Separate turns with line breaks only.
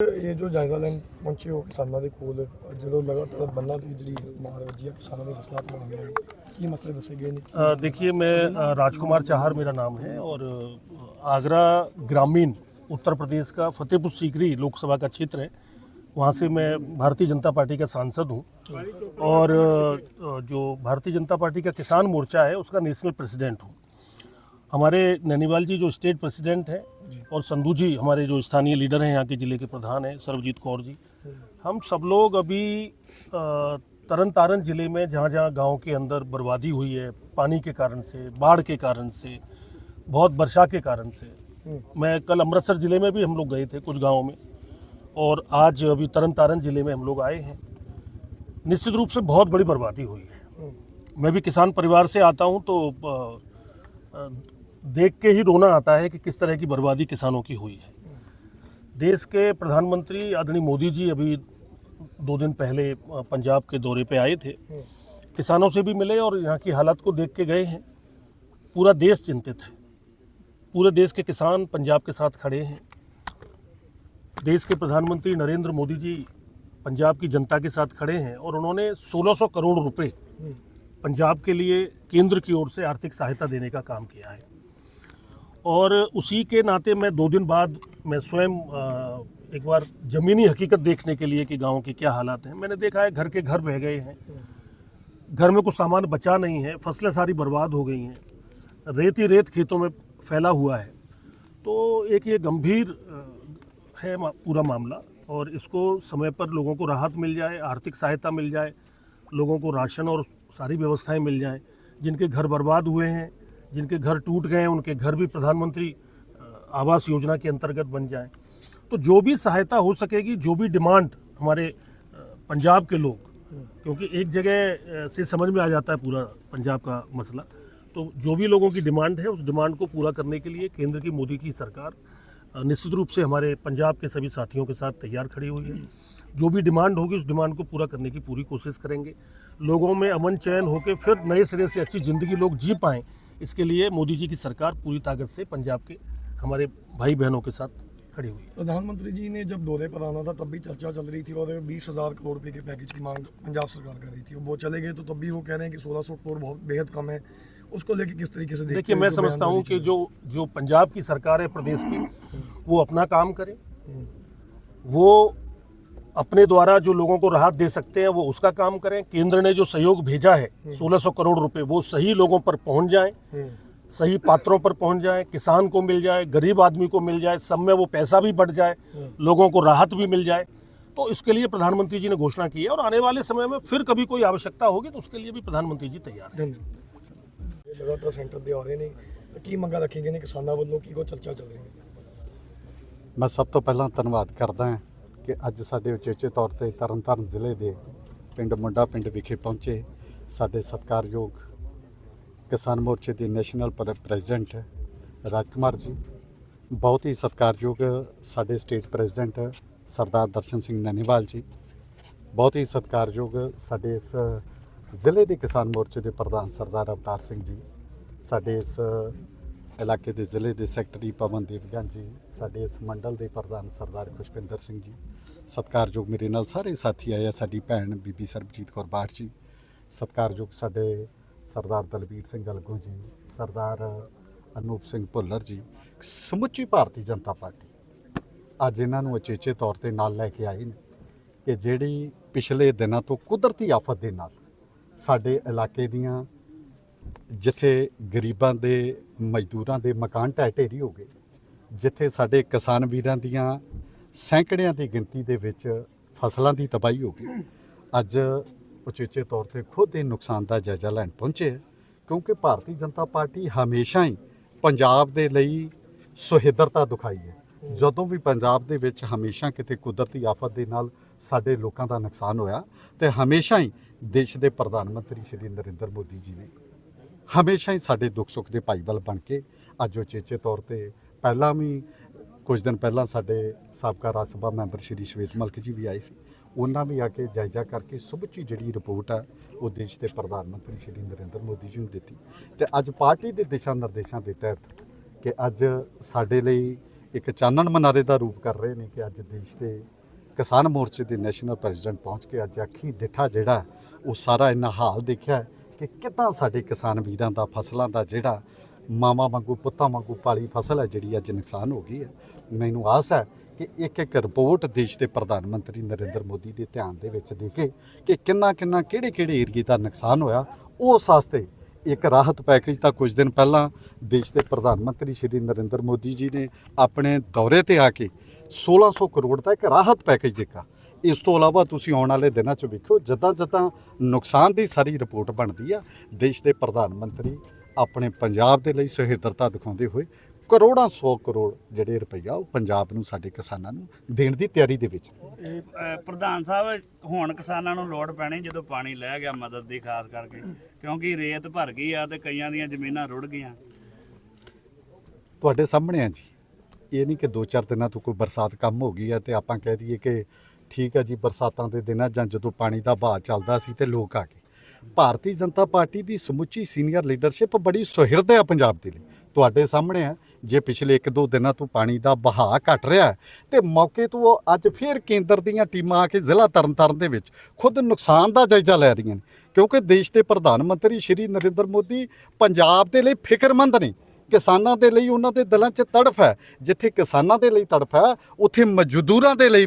ਇਹ ਜੋ ਜਾਇਜ਼ਾ ਲੈਣ ਪਹੁੰਚੇ ਹੋ ਕਿਸਾਨਾਂ ਦੇ ਕੋਲ ਜਦੋਂ ਲਗਾਤਾਰ ਬੰਨਾਂ ਦੀ ਜਿਹੜੀ ਮਾਰ ਵੱਜੀ ਹੈ ਕਿਸਾਨਾਂ ਦੇ ਫਸਲਾਂ ਤੋਂ ਹੋਈਆਂ ਨੇ ਕੀ ਮਸਲੇ ਦੱਸੇ ਗਏ ਨੇ
अ, देखिए मैं अ, राजकुमार चाहर मेरा नाम है और अ, आगरा ग्रामीण उत्तर प्रदेश का फतेहपुर सीकरी लोकसभा का क्षेत्र है वहाँ से मैं भारतीय जनता पार्टी का सांसद हूँ और अ, जो भारतीय जनता पार्टी का किसान मोर्चा है उसका नेशनल प्रेसिडेंट हूँ हमारे नैनीवाल जी जो स्टेट प्रेसिडेंट हैं और संधू जी, हमारे जो स्थानीय लीडर हैं यहाँ के ज़िले के प्रधान हैं सर्वजीत कौर जी। हम सब लोग अभी तरन तारण ज़िले में जहाँ जहाँ गाँव के अंदर बर्बादी हुई है, पानी के कारण से, बाढ़ के कारण से, बहुत वर्षा के कारण से। मैं कल अमृतसर ज़िले में भी हम लोग गए थे कुछ गाँव में, और आज अभी तरन तारण ज़िले में हम लोग आए हैं। निश्चित रूप से बहुत बड़ी बर्बादी हुई है। मैं भी किसान परिवार से आता हूँ तो देख के ही रोना आता है कि किस तरह की बर्बादी किसानों की हुई है। देश के प्रधानमंत्री आदरणीय मोदी जी अभी दो दिन पहले पंजाब के दौरे पे आए थे। किसानों से भी मिले और यहाँ की हालत को देख के गए हैं। पूरा देश चिंतित है। पूरे देश के किसान पंजाब के साथ खड़े हैं। देश के प्रधानमंत्री नरेंद्र मोदी जी पंजाब की जनता के साथ खड़े हैं और उन्होंने 1600 करोड़ रुपए पंजाब के लिए केंद्र की ओर से आर्थिक सहायता देने का काम किया है। और उसी के नाते मैं दो दिन बाद मैं स्वयं एक बार ज़मीनी हकीकत देखने के लिए कि गाँव के क्या हालात हैं। मैंने देखा है घर के घर बह गए हैं। घर में कुछ सामान बचा नहीं है, फ़सलें सारी बर्बाद हो गई हैं। रेत ही रेत खेतों में फैला हुआ है। तो एक ये गंभीर है पूरा मामला और इसको समय पर लोगों को राहत मिल जाए, आर्थिक सहायता मिल जाए, लोगों को राशन और सारी व्यवस्थाएँ मिल जाएँ, जिनके घर बर्बाद हुए हैं। जिनके घर टूट गए हैं, उनके घर भी प्रधानमंत्री आवास योजना के अंतर्गत बन जाएँ। तो जो भी सहायता हो सकेगी, जो भी डिमांड हमारे पंजाब के लोग, क्योंकि एक जगह से समझ में आ जाता है पूरा पंजाब का मसला तो जो भी लोगों की डिमांड है, उस डिमांड को पूरा करने के लिए केंद्र की, मोदी की सरकार निश्चित रूप से हमारे पंजाब के सभी साथियों के साथ तैयार खड़ी हुई है। जो भी डिमांड होगी, उस डिमांड को पूरा करने की पूरी कोशिश करेंगे। लोगों में अमन चयन होकर फिर नए सिरे से अच्छी ज़िंदगी लोग जी पाएँ इसके लिए मोदी जी की सरकार पूरी ताकत से पंजाब के हमारे भाई बहनों के साथ खड़ी हुई है।
प्रधानमंत्री जी ने जब दौरे पर आना था तब भी चर्चा चल रही थी और बीस हज़ार करोड़ रुपए के पैकेज की मांग पंजाब सरकार कर रही थी। वो चले गए तो तब भी वो कह रहे हैं कि सोलह सौ करोड़ बहुत बेहद कम है। उसको लेके किस तरीके से
देखिए मैं समझता हूँ कि जो जो पंजाब की सरकार है प्रदेश की वो अपना काम करे।
हम्म।
वो अपने द्वारा जो लोगों को राहत दे सकते हैं वो उसका काम करें केंद्र ने जो सहयोग भेजा है 1600 करोड़ रुपए वो सही लोगों पर पहुंच जाए
हम्म,
सही पात्रों पर पहुंच जाए किसान को मिल जाए गरीब आदमी को मिल जाए सब में वो पैसा भी बढ़ जाए लोगों को राहत भी मिल जाए तो इसके लिए प्रधानमंत्री जी ने घोषणा की है और आने वाले समय में फिर कभी कोई आवश्यकता होगी तो उसके लिए भी प्रधानमंत्री जी तैयार हैं
ਧੰਨਵਾਦ ਇਹ ਲਗਾਤਾਰ ਸੈਂਟਰ ਦੇ ਆ ਰਹੇ ਨੇ ਕੀ ਮੰਗਾਂ ਰੱਖੀਆਂ ਗਈਆਂ ਨੇ ਕਿਸਾਨਾਂ ਵੱਲੋਂ ਕੀ ਕੋ ਚਰਚਾ ਚੱਲ ਰਹੀ ਹੈ
ਮੈਂ ਸਭ ਤੋਂ ਪਹਿਲਾਂ ਧੰਨਵਾਦ ਕਰਦਾ ਹਾਂ ਕਿ ਅੱਜ ਸਾਡੇ ਉਚੇਚੇ ਤੌਰ ਤੇ ਤਰਨਤਾਰਨ ਜ਼ਿਲ੍ਹੇ ਦੇ ਪਿੰਡ ਮੁੰਡਾ ਪਿੰਡ ਵਿਖੇ ਪਹੁੰਚੇ ਸਾਡੇ ਸਤਿਕਾਰਯੋਗ ਕਿਸਾਨ ਮੋਰਚੇ ਦੇ ਨੈਸ਼ਨਲ ਪ੍ਰ- ਪ੍ਰੈਜ਼ੀਡੈਂਟ ਰਾਜਕੁਮਾਰ ਜੀ, ਬਹੁਤ ਹੀ ਸਤਿਕਾਰਯੋਗ ਸਾਡੇ ਸਟੇਟ ਪ੍ਰੈਜ਼ੀਡੈਂਟ ਸਰਦਾਰ ਦਰਸ਼ਨ ਸਿੰਘ ਨੈਨੀਵਾਲ ਜੀ, ਬਹੁਤ ਹੀ ਸਤਿਕਾਰਯੋਗ ਸਾਡੇ ਇਸ ਜ਼ਿਲ੍ਹੇ ਦੇ ਕਿਸਾਨ ਮੋਰਚੇ ਦੇ ਪ੍ਰਧਾਨ ਸਰਦਾਰ ਅਵਤਾਰ ਸਿੰਘ ਜੀ, ਸਾਡੇ ਇਸ ਇਲਾਕੇ ਦੇ ਜ਼ਿਲ੍ਹੇ ਦੇ ਸੈਕਟਰੀ ਪਵਨਦੀਪ ਗੰਜ ਜੀ, ਸਾਡੇ ਇਸ ਮੰਡਲ ਦੇ ਪ੍ਰਧਾਨ ਸਰਦਾਰ ਖੁਸ਼ਪਿੰਦਰ ਸਿੰਘ ਜੀ, ਸਤਿਕਾਰਯੋਗ ਮੇਰੇ ਨਾਲ ਸਾਰੇ ਸਾਥੀ ਆਏ ਆ, ਸਾਡੀ ਭੈਣ ਬੀਬੀ ਸਰਬਜੀਤ ਕੌਰ ਬਾਠ ਜੀ, ਸਤਿਕਾਰਯੋਗ ਸਾਡੇ ਸਰਦਾਰ ਦਲਬੀਰ ਸਿੰਘ ਗਲਗੋ ਜੀ, ਸਰਦਾਰ ਅਨੂਪ ਸਿੰਘ ਭੁੱਲਰ ਜੀ ਸਮੁੱਚੀ ਭਾਰਤੀ ਜਨਤਾ ਪਾਰਟੀ। ਅੱਜ ਇਹਨਾਂ ਨੂੰ ਅਚੇਚੇ ਤੌਰ ਤੇ ਨਾਲ ਲੈ ਕੇ ਆਏ ਨੇ ਕਿ ਜਿਹੜੀ ਪਿਛਲੇ ਦਿਨਾਂ ਤੋਂ ਕੁਦਰਤੀ ਆਫਤ ਦੇ ਨਾਲ ਸਾਡੇ ਇਲਾਕੇ ਦੀਆਂ ਜਿੱਥੇ ਗਰੀਬਾਂ ਦੇ, ਮਜ਼ਦੂਰਾਂ ਦੇ ਮਕਾਨ ਢਹਿ ਢੇਰੀ ਹੋ ਗਏ, ਜਿੱਥੇ ਸਾਡੇ ਕਿਸਾਨ ਵੀਰਾਂ ਦੀਆਂ ਸੈਂਕੜਿਆਂ ਦੀ ਗਿਣਤੀ ਦੇ ਵਿੱਚ ਫਸਲਾਂ ਦੀ ਤਬਾਹੀ ਹੋ ਗਈ। ਅੱਜ ਉਚੇਚੇ ਤੌਰ ਤੇ ਖੁਦ ਇਹ ਨੁਕਸਾਨ ਦਾ ਜਾਇਜ਼ਾ ਲੈਣ ਪਹੁੰਚੇ ਕਿਉਂਕਿ ਭਾਰਤੀ ਜਨਤਾ ਪਾਰਟੀ ਹਮੇਸ਼ਾ ਹੀ ਪੰਜਾਬ ਦੇ ਲਈ ਸੁਹਿਰਦਤਾ ਦਿਖਾਈ ਹੈ। ਜਦੋਂ ਵੀ ਪੰਜਾਬ ਦੇ ਵਿੱਚ ਹਮੇਸ਼ਾ ਕਿਤੇ ਕੁਦਰਤੀ ਆਫਤ ਦੇ ਨਾਲ ਸਾਡੇ ਲੋਕਾਂ ਦਾ ਨੁਕਸਾਨ ਹੋਇਆ, ਤੇ ਹਮੇਸ਼ਾ ਹੀ ਦੇਸ਼ ਦੇ ਪ੍ਰਧਾਨ ਮੰਤਰੀ ਸ਼੍ਰੀ ਨਰਿੰਦਰ ਮੋਦੀ ਜੀ ਨੇ ਹਮੇਸ਼ਾ ਹੀ ਸਾਡੇ ਦੁੱਖ ਸੁੱਖ ਦੇ ਭਾਈਵਾਲ ਬਣ ਕੇ ਅੱਜ ਉਹ ਚੇਚੇ ਤੌਰ ਤੇ ਪਹਿਲਾਂ ਵੀ, ਕੁਝ ਦਿਨ ਪਹਿਲਾਂ ਸਾਡੇ ਸਾਬਕਾ ਰਾਜ ਸਭਾ ਮੈਂਬਰ ਸ਼੍ਰੀ ਸ਼ਵੇਤ ਮਲਕ ਜੀ ਵੀ ਆਏ ਸੀ। ਉਹਨਾਂ ਵੀ ਆ ਕੇ ਜਾਇਜ਼ਾ ਕਰਕੇ ਸੁਭਚੀ ਜਿਹੜੀ ਰਿਪੋਰਟ ਆ, ਉਹ ਦੇਸ਼ ਦੇ ਪ੍ਰਧਾਨ ਮੰਤਰੀ ਸ਼੍ਰੀ ਨਰਿੰਦਰ ਮੋਦੀ ਜੀ ਨੂੰ ਦਿੱਤੀ। ਤੇ ਅੱਜ ਪਾਰਟੀ ਦੇ ਦਿਸ਼ਾ ਨਿਰਦੇਸ਼ਾਂ ਦੇ ਤਹਿਤ ਕਿ ਅੱਜ ਸਾਡੇ ਲਈ ਇੱਕ ਚਾਨਣ ਮਨਾਰੇ ਦਾ ਰੂਪ ਕਰ ਰਹੇ ਨੇ ਕਿ ਅੱਜ ਦੇਸ਼ ਦੇ ਕਿਸਾਨ ਮੋਰਚੇ ਦੇ ਨੈਸ਼ਨਲ ਪ੍ਰੈਜ਼ੀਡੈਂਟ ਪਹੁੰਚ ਕੇ ਅੱਜ ਅੱਖੀਂ ਡਿੱਠਾ ਜਿਹੜਾ, ਉਹ ਸਾਰਾ ਇੰਨਾ ਹਾਲ ਦੇਖਿਆ। ਕਿ ਕਿੱਦਾਂ ਸਾਡੇ ਕਿਸਾਨ ਵੀਰਾਂ ਦਾ, ਫਸਲਾਂ ਦਾ ਜਿਹੜਾ ਮਾਵਾਂ ਵਾਂਗੂ, ਪੁੱਤਾਂ ਵਾਂਗੂ ਪਾਲੀ ਫਸਲ ਹੈ, ਜਿਹੜੀ ਅੱਜ ਨੁਕਸਾਨ ਹੋ ਗਈ ਹੈ। ਮੈਨੂੰ ਆਸ ਹੈ ਕਿ ਇੱਕ ਇੱਕ ਰਿਪੋਰਟ ਦੇਸ਼ ਦੇ ਪ੍ਰਧਾਨ ਮੰਤਰੀ ਨਰਿੰਦਰ ਮੋਦੀ ਦੇ ਧਿਆਨ ਦੇ ਵਿੱਚ ਦੇ ਕੇ ਕਿ ਕਿੰਨਾ ਕਿੰਨਾ ਕਿਹੜੇ ਕਿਹੜੇ ਏਰੀਏ ਦਾ ਨੁਕਸਾਨ ਹੋਇਆ। ਉਸ ਵਾਸਤੇ ਇੱਕ ਰਾਹਤ ਪੈਕੇਜ ਤਾਂ ਕੁਝ ਦਿਨ ਪਹਿਲਾਂ ਦੇਸ਼ ਦੇ ਪ੍ਰਧਾਨ ਮੰਤਰੀ ਸ਼੍ਰੀ ਨਰਿੰਦਰ ਮੋਦੀ ਜੀ ਨੇ ਆਪਣੇ ਦੌਰੇ ਤੇ ਆ ਕੇ 1600 ਕਰੋੜ ਦਾ ਇੱਕ ਰਾਹਤ ਪੈਕੇਜ ਦਿੱਤਾ। ਇਸ ਤੋਂ ਇਲਾਵਾ ਤੁਸੀਂ ਆਉਣ ਵਾਲੇ ਦਿਨਾਂ 'ਚ ਵੇਖੋ ਜਦਾਂ ਜਦਾਂ ਨੁਕਸਾਨ ਦੀ ਸਾਰੀ ਰਿਪੋਰਟ ਬਣਦੀ ਆ ਦੇਸ਼ ਦੇ ਪ੍ਰਧਾਨ ਮੰਤਰੀ ਆਪਣੇ ਪੰਜਾਬ ਦੇ ਲਈ ਸਹਿਰਦਰਤਾ ਦਿਖਾਉਂਦੇ ਹੋਏ ਕਰੋੜਾਂ 100 ਕਰੋੜ ਜਿਹੜੇ ਰੁਪਈਆ ਉਹ ਪੰਜਾਬ ਨੂੰ ਸਾਡੇ ਕਿਸਾਨਾਂ ਨੂੰ ਦੇਣ ਦੀ ਤਿਆਰੀ ਦੇ ਵਿੱਚ।
ਪ੍ਰਧਾਨ ਸਾਹਿਬ ਹੁਣ ਕਿਸਾਨਾਂ ਨੂੰ ਲੋੜ ਪੈਣੀ ਜਦੋਂ ਪਾਣੀ ਲੈ ਗਿਆ ਮਦਦ ਦੀ ਖਾਸ ਕਰਕੇ ਕਿਉਂਕਿ ਰੇਤ ਭਰ ਗਈ ਆ ਤੇ ਕਈਆਂ ਦੀਆਂ ਜ਼ਮੀਨਾਂ ਰੁੜ ਗਈਆਂ।
ਤੁਹਾਡੇ ਸਾਹਮਣੇ ਆ ਜੀ। ਇਹ ਨਹੀਂ ਕਿ ਦੋ ਚਾਰ ਦਿਨਾਂ ਤੋਂ ਕੋਈ ਬਰਸਾਤ ਕੰਮ ਹੋ ਗਈ ਹੈ ਤੇ ਆਪਾਂ ਕਹਿ ਦਈਏ ਕਿ ਠੀਕ ਹੈ ਜੀ, ਬਰਸਾਤਾਂ ਦੇ ਦਿਨਾਂ ਜਾਂ ਜਦੋਂ ਪਾਣੀ ਦਾ ਵਹਾਅ ਚੱਲਦਾ ਸੀ ਤੇ ਲੋਕ ਆ ਗਏ। ਭਾਰਤੀ ਜਨਤਾ ਪਾਰਟੀ ਦੀ ਸਮੁੱਚੀ ਸੀਨੀਅਰ ਲੀਡਰਸ਼ਿਪ ਬੜੀ ਸੁਹਿਰਦ ਹੈ ਪੰਜਾਬ ਦੇ ਲਈ। ਤੁਹਾਡੇ ਸਾਹਮਣੇ ਹੈ ਜੇ ਪਿਛਲੇ 1-2 ਦਿਨਾਂ ਤੋਂ ਪਾਣੀ ਦਾ ਵਹਾਅ ਘਟ ਰਿਹਾ ਹੈ, ਤੇ ਮੌਕੇ ਤੋਂ ਉਹ ਅੱਜ ਫੇਰ ਕੇਂਦਰ ਦੀਆਂ ਟੀਮਾਂ ਆ ਕੇ ਜ਼ਿਲ੍ਹਾ ਤਰਨਤਾਰਨ ਦੇ ਵਿੱਚ ਖੁਦ ਨੁਕਸਾਨ ਦਾ ਜਾਇਜ਼ਾ ਲੈ ਰਹੀਆਂ ਨੇ। ਕਿਉਂਕਿ ਦੇਸ਼ ਦੇ ਪ੍ਰਧਾਨ ਮੰਤਰੀ ਸ਼੍ਰੀ ਨਰਿੰਦਰ ਮੋਦੀ ਪੰਜਾਬ ਦੇ ਲਈ ਫਿਕਰਮੰਦ ਨੇ। ਕਿਸਾਨਾਂ ਦੇ ਲਈ ਉਹਨਾਂ ਦੇ ਦਿਲਾਂ 'ਚ ਤੜਫ ਹੈ। ਜਿੱਥੇ ਕਿਸਾਨਾਂ ਦੇ ਲਈ ਤੜਫ ਹੈ, ਉੱਥੇ ਮਜ਼ਦੂਰਾਂ ਦੇ ਲਈ ਵੀ